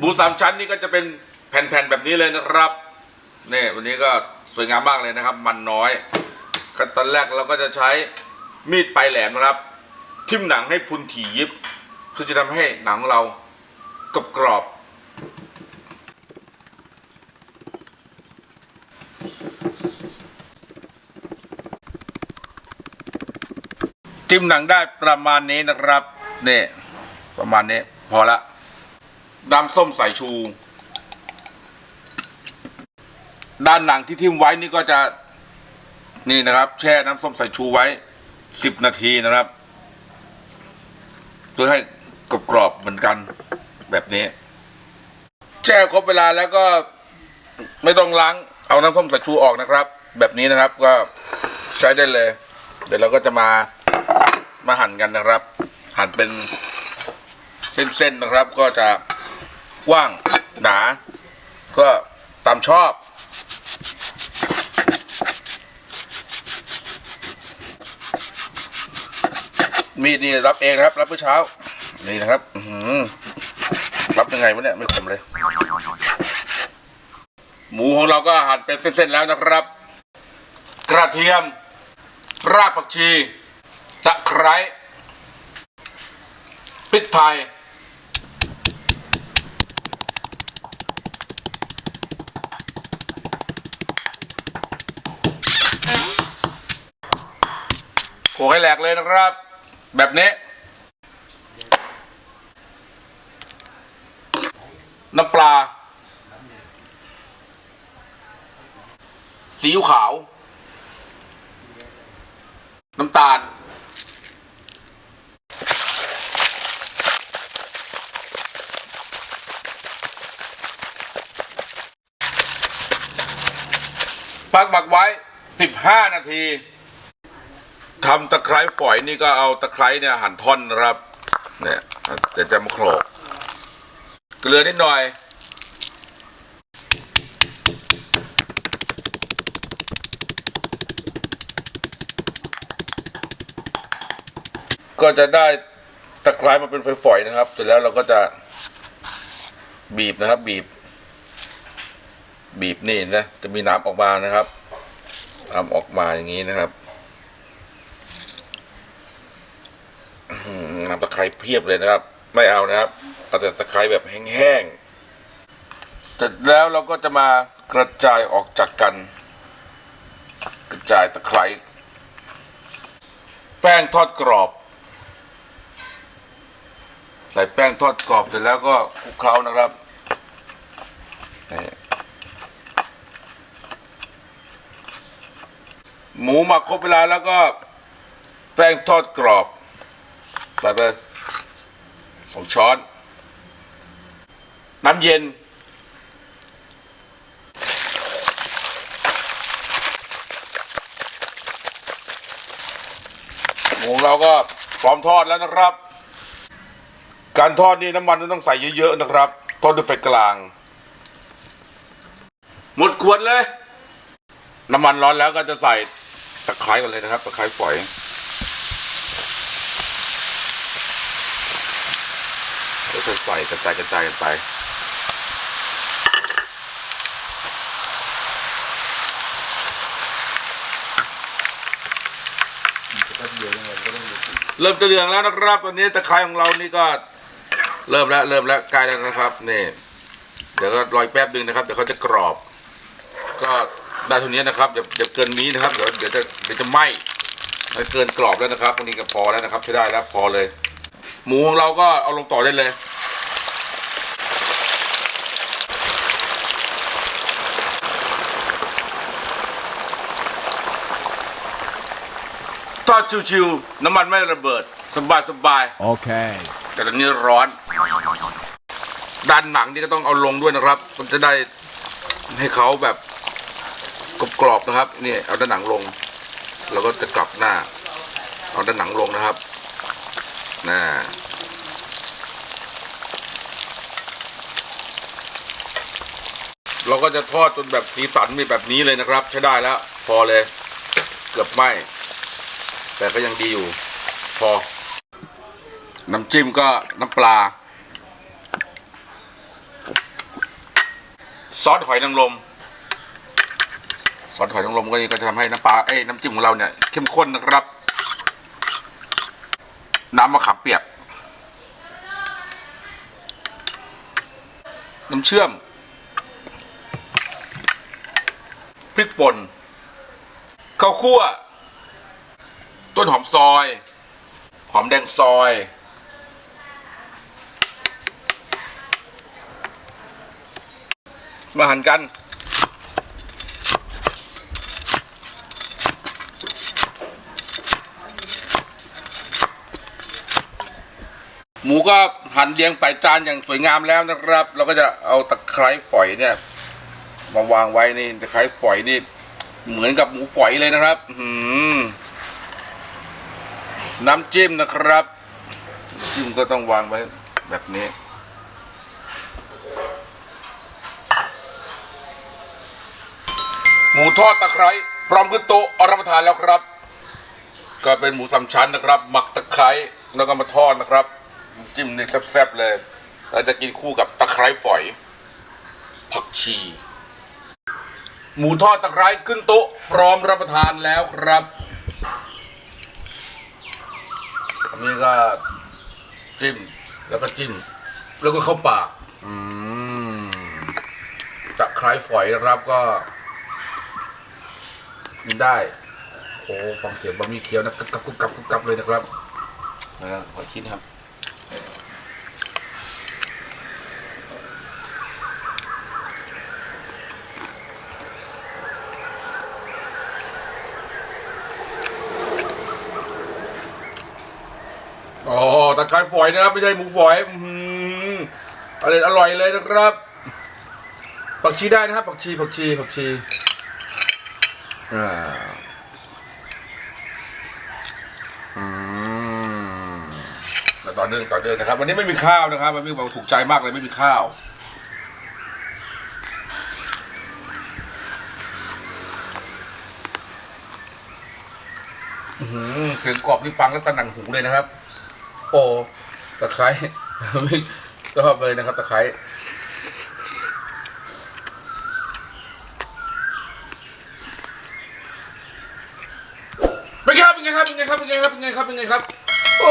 หมูสามชั้นนี่ก็จะเป็นแผ่นๆแบบนี้เลยนะครับนี่วันนี้ก็สวยงามมากเลยนะครับ มันน้อยขั้นตอนแรกเราก็จะใช้มีดปลายแหลมนะครับ ทิ่มหนังให้พุนถี่ยิบเพื่อจะทำให้หนังเรากรอบกรอบจิ้มหนังได้ประมาณนี้นะครับนี่ประมาณนี้พอละ น้ำส้มสายชู ด้านหนังที่ทิ่มไว้นี่ก็จะนี่นะครับ แช่น้ำส้มสายชูไว้สิบนาทีนะครับเพื่อให้กรอบๆเหมือนกันแบบนี้ แช่ครบเวลาแล้วก็ไม่ต้องล้างเอาน้ำส้มสายชูออกนะครับ แบบนี้นะครับก็ใช้ได้เลย เดี๋ยวเราก็จะมามาหั่นกันนะครับ หั่นเป็นเส้นๆนะครับ ก็จะ กว้างหนา ก็ตามชอบ มีดนี่รับเองนะครับ รับเมื่อเช้า นี่นะครับอืรับยังไงวะเนี่ยไม่คมเลย หมูของเราก็หั่นเป็นเส้นๆแล้วนะครับ กระเทียม รากผักชี ตะไคร้พริกไทย โขลกให้แหลกเลยนะครับ แบบนี้ น้ำปลาซีอิ๊วขาว น้ำตาล พักหมักไว้ 15 นาที ทำตะไคร้ฝอยนี่ก็เอาตะไคร้เนี่ยหั่นท่อนนะครับ เนี่ยเดี๋ยวจะมาโขลกเกลือนิดหน่อย ก็จะได้ตะไคร้มาเป็นฝอยๆนะครับ เสร็จแล้วเราก็จะบีบนะครับ บีบ บีบนี่นะจะมีน้ำออกมานะครับน้ำออกมาอย่างนี้นะครับ อืม น้ำตะไคร้เพียบเลยนะครับ ไม่เอานะครับเอาแต่ตะไคร้แบบแห้งๆแต่แล้วเราก็จะมากระจายออกจากกัน กระจายตะไคร้แป้งทอดกรอบ ใส่แป้งทอดกรอบเสร็จแล้วก็คลุกเคล้านะครับนี่หมูหมักครบเวลาแล้วก็แป้งทอดกรอบ ใส่ไปสองช้อน น้ำเย็น หมูเราก็พร้อมทอดแล้วนะครับ การทอดนี่น้ำมันต้องใส่เยอะๆนะครับ ทอดด้วยไฟกลาง หมดขวดเลย น้ำมันร้อนแล้วก็จะใส่ตะไคร้ก่อนเลยนะครับตะไคร้ฝอย แล้วก็ใส่กระจายกระจายกันไปเริ่มจะเหลืองแล้วนะครับตอนนี้ตะไคร้ของเรานี่ก็เริ่มแล้วเริ่มแล้วใกล้แล้วนะครับนี่เดี๋ยวก็รอยแป๊บหนึงนะครับเดี๋ยวเขาจะกรอบ ก็ได้เท่านี้นะครับอย่าอย่าเกินนี้นะครับเดี๋ยวเดี๋ยวจะเดี๋ยวจะไหม้มันเกินกรอบแล้วนะครับวันนี้ก็พอแล้วนะครับใช้ได้แล้วพอเลย หมูของเราก็เอาลงต่อได้เลย ทอดชิวๆน้ำมันไม่ระเบิด สบายสบาย Okay. ๆแต่ตอนนี้ร้อน ด้านหนังนี่ก็ต้องเอาลงด้วยนะครับ มันจะได้ให้เขาแบบกรอบๆนะครับนี่เอาด้านหนังลง แล้วก็จะกลับหน้า เอาด้านหนังลงนะครับน่าเราก็จะทอดจนแบบสีสันมีแบบนี้เลยนะครับ ใช้ได้แล้ว พอเลย เกือบไหม แต่ก็ยังดีอยู่ พอ น้ำจิ้มก็น้ำปลา ซอสหอยนางรมซอสหอยนางรมก็ก็จะทำให้น้ำปลาเอ้ยน้ำจิ้มของเราเนี่ยเข้มข้นนะครับ น้ำมะขามเปียก น้ำเชื่อมพริกป่นข้าวคั่ว ต้นหอมซอย หอมแดงซอย มาหั่นกันหมูก็หั่นเรียงใส่จานอย่างสวยงามแล้วนะครับ เราก็จะเอาตะไคร้ฝอยเนี่ย มาวางไว้นี่ตะไคร้ฝอยนี่ เหมือนกับหมูฝอยเลยนะครับ อื้อหือ น้ำจิ้มนะครับ จิ้มก็ต้องวางไว้แบบนี้ หมูทอดตะไคร้พร้อมขึ้นโต๊ะเอรับประทานแล้วครับ ก็เป็นหมูสามชั้นนะครับ หมักตะไคร้แล้วก็มาทอดนะครับ จิ้มนี่แซ่บๆเลยเราจะกินคู่กับตะไคร้ฝอย ผักชี หมูทอดตะไคร้ขึ้นโต๊ะพร้อมรับประทานแล้วครับอั นี่ก็จิ้ม แล้วก็จิ้ม แล้วก็เข้าปาก อืมตะไคร้ฝอยนะครับก็กินได้ โอ้ฟังเสียงบะหมี่เคี้ยวนะกรับกับกับกับกับเลยนะครับนะขอคิดครับ อ๋อตะไคร้ ฝอยนะครับ ไม่ใช่หมูฝอยอืมอร่อยอร่อยเลยนะครับ ผักชีได้นะครับผักชีผักชีผักชีอ่าอืมแล้วต่อเนื่องต่อเนื่องนะครับ วันนี้ไม่มีข้าวนะครับมันมีบอกถูกใจมากเลยไม่มีข้าวหือเสียงกรอบนี่ฟังแล้วสนั่นหูเลยนะครับ โอ้ตะไคร้ชอบเลยนะครับตะไคร้เป็นไงครับเป็นไงครับเป็นไงครับเป็นไงครับเป็นไงครับเป็นไงครับโอ้